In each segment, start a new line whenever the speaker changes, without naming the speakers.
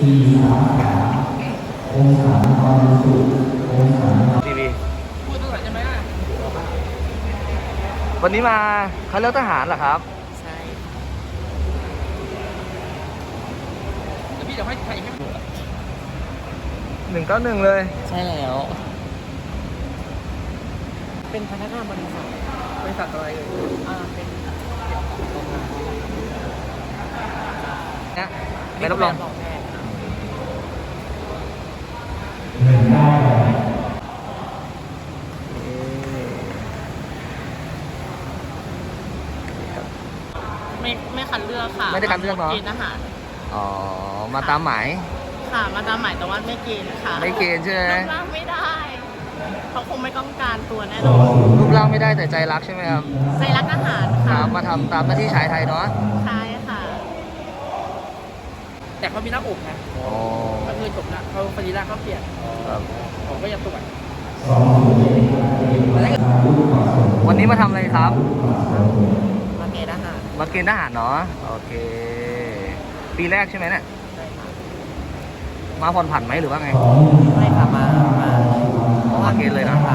ทีวีวันนี้มาเขาเลือกทหารเหรอครับ
ใช่
พี่จะให้ใครให้
หนึ่งเก้าหนึ่งเลย
ใช่แล้ว เป็นพนักงานบริษัท
บริษัทอะไรเอ่ย
อ่าเป็น
เนี่ยไม่รับรอง
แพทย์ค่ะไม่ไม่คัดเลือกค่ะ
ไม่ได้คัดเลือกเนอะ
เกณฑ์อาหาร
อ๋อ มาตามหมาย
ค่ะ มาตามหมายแต่ว่าไม่เกณฑ์ค่ะ
ไม่เกณฑ์ใช่ไหม
รูปร่างไม่ได้เขาคงไม่ต้องการตัวแน่นอน
รูปร่างไม่ได้แต่ใจรักใช่ไหมครับ
ใจรักอาหาร
ค
ค่ะ
รับ มาทำตามหน้าที่ชายไทยเนาะ
ใช่ค่ะ
แต่เขามีหน้าอกนะ
อ๋อ
ก็คือจบนะเขาฟรีล่าเขาเปลี่ยน
ครับ
ผมก็ยังตรวจ
วันนี้มาทำอะไรครับ
มาเกณฑ์อาหาร
มาเกณฑ์ทหารเนาะโอเค ปีแรกใช่ไหมเนี่ย
ใช่ค่ะ
มาผ่อนผันไหมหรือว่าไง
ไม่ค่ะมามา
อ๋อมาเกณฑ์เลยนะ
ค่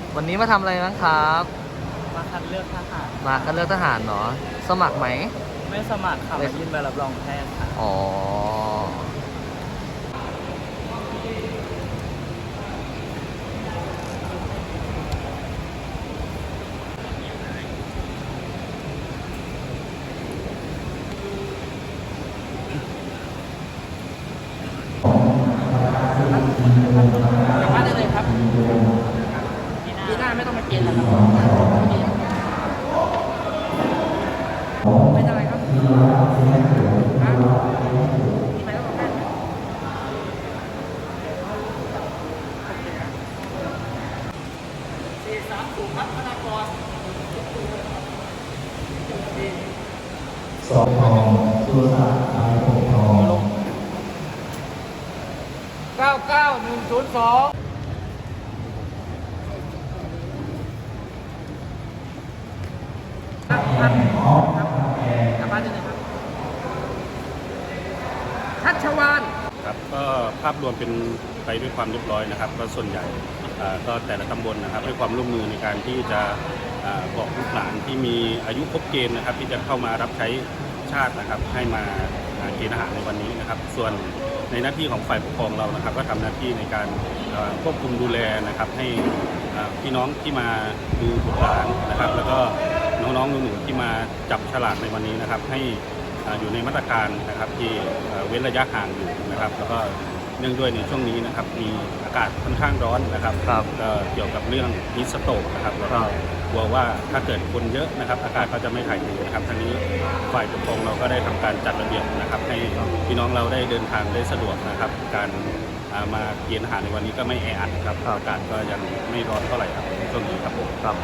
วันนี้มาทำอะไรบ้างครับ
มาคัดเลือกทหาร
มาคัดเลือกทหารเนาะสมัครไหม
ไม่สมัครค่ะ
ไม่
มายื่นใบรับรองแพทย์ค่ะ
อ๋อ
กลับบ้าน ไม่ต้องมาเกณฑ์แล้วครับไม่เป็นไรครับฮะมีใบรับรองแพทย์ไหมสี่สามศูนย์ครับพนากร
สองทองสุรศักดิ์อายปกทอง
เก้าเก้าหนึ่งศูนย์สอง ครับกลับบ้านได้เลยครับทัชวาน
ครับก็ภาพรวมเป็นไปด้วยความเรียบร้อยนะครับ ก็ส่วนใหญ่ก็แต่ละตำบลนะครับให้ความร่วมมือในการที่จะบอกลูกหลานที่มีอายุครบเกณฑ์นะครับ ที่จะเข้ามารับใช้ชาตินะครับ ให้มาเกณฑ์อาหารในวันนี้นะครับ ส่วนในหน้าที่ของฝ่ายปกครองเรานะครับ ก็ทำหน้าที่ในการควบคุมดูแลนะครับ ให้พี่น้องที่มาดูบุตรหลานนะครับแล้วก็น้องๆหนูๆที่มาจับ ฉลากในวันนี้นะครับ ให้อ่าอยู่ในมาตรการนะครับที่เอ่อเว้นระยะห่างอยู่นะครับแล้วก็เนื่องด้วยในช่วงนี้นะครับมีอากาศค่อนข้างร้อนนะครับ
ครับ
ก็เกี่ยวกับเรื่องฮิสโตกนะครับแล้วก็
ครับ
กลัวว่าถ้าเกิดคนเยอะนะครับ อากาศก็จะไม่ถ่ายเทนะครับทั้งนี้ฝ่ายปกครองเราก็ได้ทำการจัดระเบียบนะครับ ให้พี่น้องเราได้เดินทางได้สะดวกนะครับ การอ่ามาเกียนอาหารในวันนี้ก็ไม่แออัดครับ
ครับ
อากาศก็ยังไม่ร้อนเท่าไหร่ครับในช่วงนี้ครับผม
ครับ